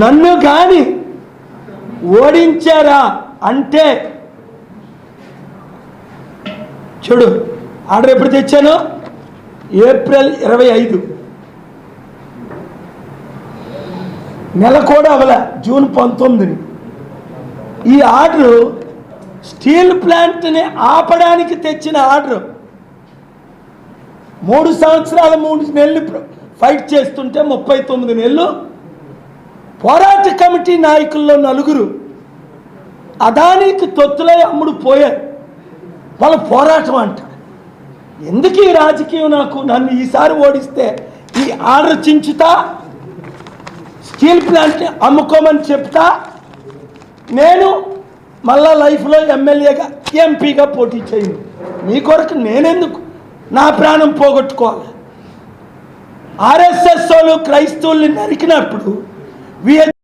నన్ను కానీ ఓడించారా అంటే చూడు ఆర్డర్ ఎప్పుడు తెచ్చాను? ఏప్రిల్ ఇరవై ఐదు. నెల కూడా అవల జూన్ పంతొమ్మిదిని. ఈ ఆర్డరు స్టీల్ ప్లాంట్ని ఆపడానికి తెచ్చిన ఆర్డర్. మూడు సంవత్సరాల మూడు నెలలు ఫైట్ చేస్తుంటే ముప్పై తొమ్మిది నెలలు పోరాట కమిటీ నాయకుల్లో నలుగురు అదానికి తొత్తులై అమ్ముడు పోయారు. వాళ్ళ పోరాటం అంట ఎందుకు ఈ రాజకీయం నాకు? నన్ను ఈసారి ఓడిస్తే ఈ ఆర్డర్ చించుతా స్టీల్ ప్లాంట్ని అమ్ముకోమని చెప్తా నేను మళ్ళా లైఫ్లో ఎమ్మెల్యేగా ఎంపీగా పోటీ చేయను. మీ కొరకు నేనెందుకు? నా ప్రాణం పోగొట్టుకోవాలి. ఆర్ఎస్ఎస్ వాళ్ళు క్రైస్తవుల్ని నరికినప్పుడు విహెచ్